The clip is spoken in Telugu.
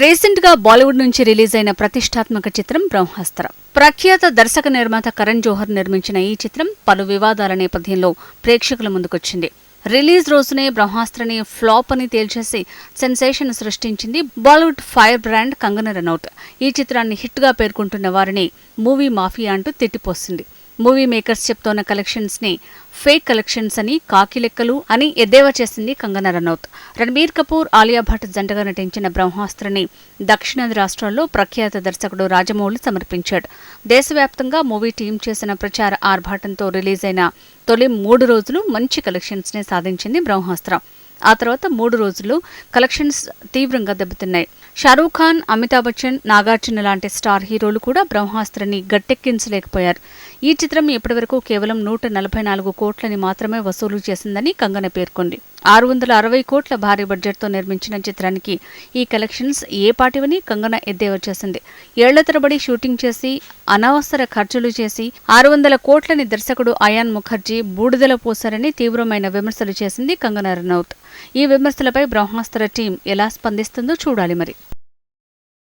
రీసెంట్గా బాలీవుడ్ నుంచి రిలీజ్ అయిన ప్రతిష్టాత్మక చిత్రం బ్రహ్మాస్త్ర. ప్రఖ్యాత దర్శక నిర్మాత కరణ్ జోహర్ నిర్మించిన ఈ చిత్రం పలు వివాదాల నేపథ్యంలో ప్రేక్షకుల ముందుకొచ్చింది. రిలీజ్ రోజునే బ్రహ్మాస్త్రని ఫ్లాప్ అని తేల్చేసి సెన్సేషన్ సృష్టించింది బాలీవుడ్ ఫైర్ బ్రాండ్ కంగన రనౌత్. ఈ చిత్రాన్ని హిట్గా పేర్కొంటున్న వారిని మూవీ మాఫియా అంటూ తిట్టిపోస్తుంది మూవీ మేకర్స్ చెప్తోన్న కలెక్షన్స్ని ఫేక్ కలెక్షన్స్ అని కాకి లెక్కలు అని ఎద్దేవా చేసింది కంగనా రనౌత్. రణబీర్ కపూర్ ఆలియా భట్ జంటగా నటించిన బ్రహ్మాస్త్రని దక్షిణాది రాష్ట్రాల్లో ప్రఖ్యాత దర్శకుడు రాజమౌళి సమర్పించాడు. దేశవ్యాప్తంగా మూవీ టీం చేసిన ప్రచార ఆర్భాటంతో రిలీజ్ అయిన తొలి మూడు రోజులు మంచి కలెక్షన్స్నే సాధించింది బ్రహ్మాస్త్ర. ఆ తర్వాత మూడు రోజులు కలెక్షన్స్ తీవ్రంగా దెబ్బతిన్నాయి. షారూఖ్ ఖాన్ అమితాబ్ బచ్చన్ నాగార్జున లాంటి స్టార్ హీరోలు కూడా బ్రహ్మాస్త్రని గట్టెక్కించలేకపోయారు. ఈ చిత్రం ఇప్పటివరకు కేవలం నూట నలభై నాలుగు కోట్లని మాత్రమే వసూలు చేసిందని కంగన పేర్కొంది. ఆరు వందల అరవై కోట్ల భారీ బడ్జెట్తో నిర్మించిన చిత్రానికి ఈ కలెక్షన్స్ ఏ పాటివని కంగన ఎద్దేవా చేసింది. ఏళ్ళ తరబడి షూటింగ్ చేసి అనవసర ఖర్చులు చేసి ఆరు వందల కోట్లని దర్శకుడు అయాన్ ముఖర్జీ బూడిదల పోశారని తీవ్రమైన విమర్శలు చేసింది కంగనా రనౌత్. ఈ విమర్శలపై బ్రహ్మాస్త్ర టీం ఎలా స్పందిస్తుందో చూడాలి మరి.